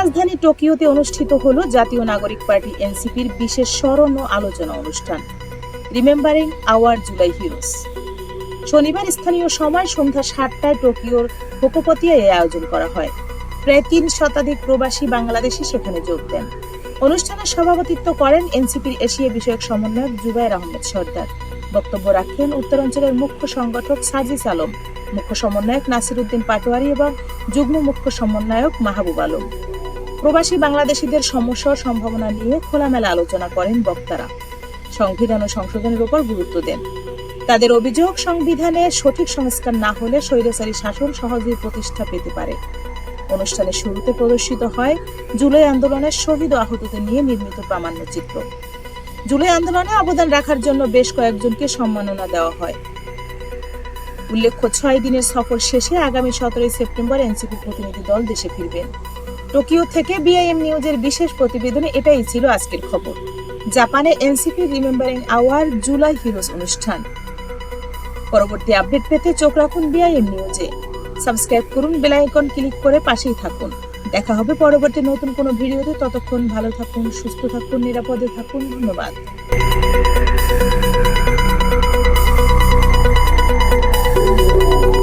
রাজধানী টোকিওতে অনুষ্ঠিত হল জাতীয় নাগরিক পার্টি এনসিপির বিশেষ স্মরণ ও আলোচনা অনুষ্ঠান। রিমেম্বারিং আওয়ার জুলাই হিরোস শনিবার স্থানীয় সময় সন্ধ্যা সাতটায় টোকিওর হোকোপতিয়ায় এই আয়োজন করা হয়। প্রায় তিন শতাধিক প্রবাসী বাংলাদেশি সেখানে যোগ দেন। অনুষ্ঠানে সভাপতিত্ব করেন এনসিপির এশিয়া বিষয়ক সমন্বয়ক জুবাইর আহমেদ সর্দার। বক্তব্য রাখেন উত্তরাঞ্চলের মুখ্য সংগঠক সাজিস আলম, মুখ্য সমন্বয়ক নাসির উদ্দিন পাটোয়ারি এবং যুগ্ম মুখ্য সমন্বয়ক মাহবুব আলম। প্রবাসী বাংলাদেশিদের সমস্যা সম্ভাবনা নিয়ে খোলামেলা আলোচনা করেন বক্তারা। সংবিধান ও সংশোধনের উপর গুরুত্ব দেন। তাদের অভিযোগ, সংবিধানে সঠিক সংস্কার না হলে স্বৈরাচারী শাসন সহজেই প্রতিষ্ঠা পেতে পারে। অনুষ্ঠানের শুরুতে প্রদর্শিত হয় জুলাই আন্দোলনের শহীদ আহতদের নিয়ে নির্মিত প্রামাণ্য চিত্র। জুলাই আন্দোলনে অবদান রাখার জন্য বেশ কয়েকজনকে সম্মাননা দেওয়া হয়। উল্লেখ্য, ছয় দিনের সফর শেষে আগামী সতেরোই সেপ্টেম্বর এনসিপি প্রতিনিধি দল দেশে ফিরবেন। টোকিও থেকে বিআইএম নিউজের বিশেষ প্রতিবেদনে এটাই ছিল আজকের খবর। জাপানে NCP remembering our July heroes অনুষ্ঠান। পরবর্তী আপডেট পেতে চোখ রাখুন বিআইএম নিউজে। সাবস্ক্রাইব করুন, বেল আইকন ক্লিক করে পাশেই থাকুন। দেখা হবে পরবর্তী নতুন কোনো ভিডিওতে। ততক্ষণ ভালো থাকুন, সুস্থ থাকুন, নিরাপদে থাকুন। ধন্যবাদ।